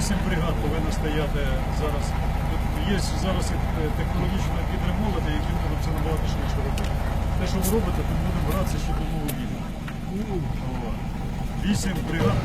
вісім бригад повинно стояти зараз. Є зараз і технологічно підремолити, які можуть це набагато швидше робити. Те, що ви робите, то будемо братися ще до нового відео. Вісім бригад.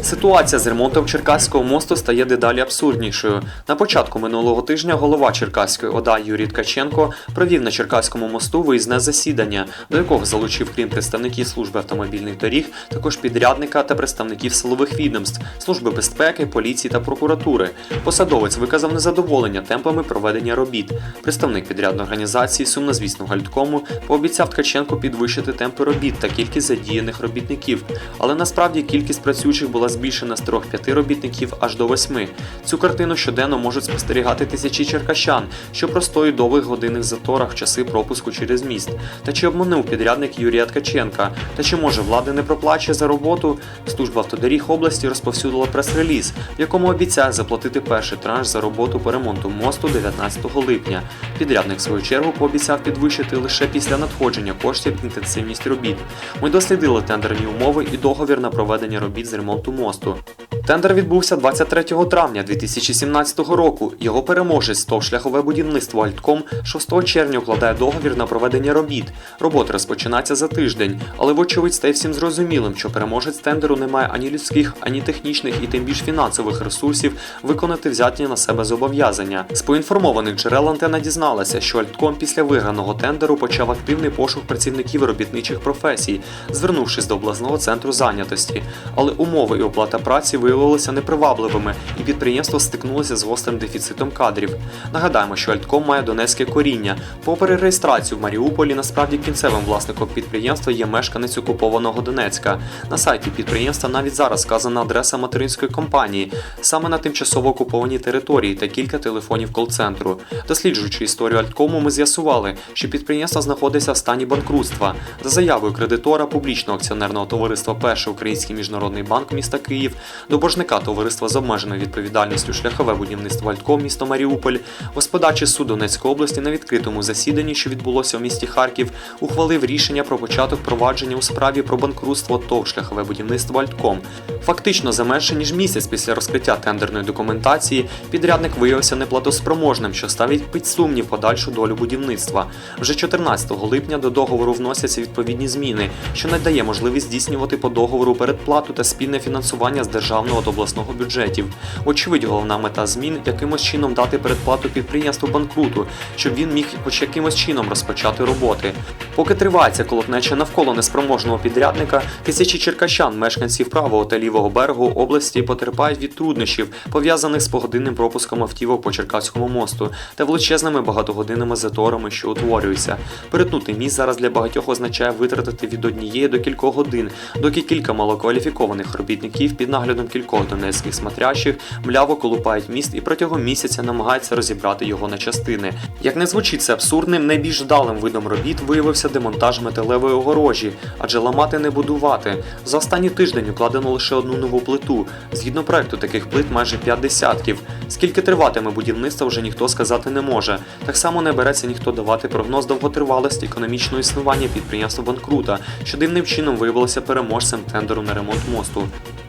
Ситуація з ремонтом Черкаського мосту стає дедалі абсурднішою. На початку минулого тижня голова Черкаської ОДА Юрій Ткаченко провів на Черкаському мосту виїзне засідання, до якого залучив, крім представників служби автомобільних доріг, також підрядника та представників силових відомств, служби безпеки, поліції та прокуратури. Посадовець виказав незадоволення темпами проведення робіт. Представник підрядної організації сумнозвісного гальткому пообіцяв Ткаченку підвищити темпи робіт та кількість задіяних робітників. Але насправді кількість працюючих була збільшена з 3-5 робітників аж до 8. Цю картину щоденно можуть спостерігати тисячі черкащан, що простоють довгих годинних заторах в часи пропуску через міст. Та чи обманув підрядник Юрія Ткаченка? Та чи може влада не проплачує за роботу? Служба автодоріг області розповсюдила прес-реліз, в якому обіцяє заплатити перший транш за роботу по ремонту мосту 19 липня. Підрядник в свою чергу пообіцяв підвищити лише після надходження коштів інтенсивність робіт. Ми дослідили тендерні умови і договір на проведення робіт з ремонту мосту. Тендер відбувся 23 травня 2017 року. Його переможець ТОВ шляхове будівництво Альтком 6 червня укладає договір на проведення робіт. Роботи розпочинаються за тиждень, але вочевидь стає всім зрозумілим, що переможець тендеру не має ані людських, ані технічних і тим більш фінансових ресурсів виконати взяті на себе зобов'язання. З поінформованих джерел антена дізналася, що Альтком після виграного тендеру почав активний пошук працівників робітничих професій, звернувшись до обласного центру зайнятості. Але умови і оплата праці виявилися непривабливими, і підприємство стикнулося з гострим дефіцитом кадрів. Нагадаємо, що Альтком має донецьке коріння. Попри реєстрацію в Маріуполі, насправді кінцевим власником підприємства є мешканець окупованого Донецька. На сайті підприємства навіть зараз вказана адреса материнської компанії, саме на тимчасово окупованій території та кілька телефонів кол-центру. Досліджуючи історію Альткому, ми з'ясували, що підприємство знаходиться в стані банкрутства. За заявою кредитора публічного акціонерного товариства Перший український міжнародний банк міста Київ, до боржника товариства з обмеженою відповідальністю шляхове будівництво Альтком місто Маріуполь, господарчий суд Донецької області на відкритому засіданні, що відбулося у місті Харків, ухвалив рішення про початок провадження у справі про банкрутство ТОВ шляхове будівництво Альтком. Фактично, за менше ніж місяць після розкриття тендерної документації підрядник виявився неплатоспроможним, що ставить під сумнів подальшу долю будівництва. Вже 14 липня до договору вносяться відповідні зміни, що надає можливість здійснювати по договору передплату та спільне фінансування з державного та обласного бюджетів. Очевидь, головна мета змін якимось чином дати передплату підприємству банкруту, щоб він міг хоч якимось чином розпочати роботи. Поки тривається колотнеча навколо неспроможного підрядника, тисячі черкащан, мешканців правого та лівого берегу області потерпають від труднощів, пов'язаних з погодинним пропуском автівок по Черкаському мосту та величезними багатогодинними заторами, що утворюються. Перетнути міст зараз для багатьох означає витратити від однієї до кількох годин, доки кілька малокваліфікованих робітників під наглядом кількох донецьких смотрящих мляво колупають міст і протягом місяця намагаються розібрати його на частини. Як не звучить це абсурдним, найбільш вдалим видом робіт виявився демонтаж металевої огорожі, адже ламати не будувати. За останній тиждень укладено лише одну нову плиту. Згідно проекту, таких плит майже 5 десятків. Скільки триватиме будівництво, вже ніхто сказати не може. Так само не береться ніхто давати прогноз довготривалості економічного існування підприємства банкрута, що дивним чином виявилося переможцем тендеру на ремонт мосту.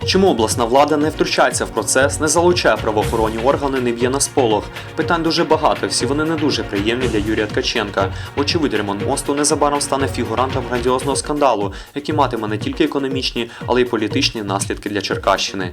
Чому обласна влада не втручається в процес, не залучає правоохоронні органи, не б'є на сполох? Питань дуже багато, всі вони не дуже приємні для Юрія Ткаченка. Очевидь, ремонт мосту незабаром стане фігурантом грандіозного скандалу, який матиме не тільки економічні, але й політичні наслідки для Черкащини.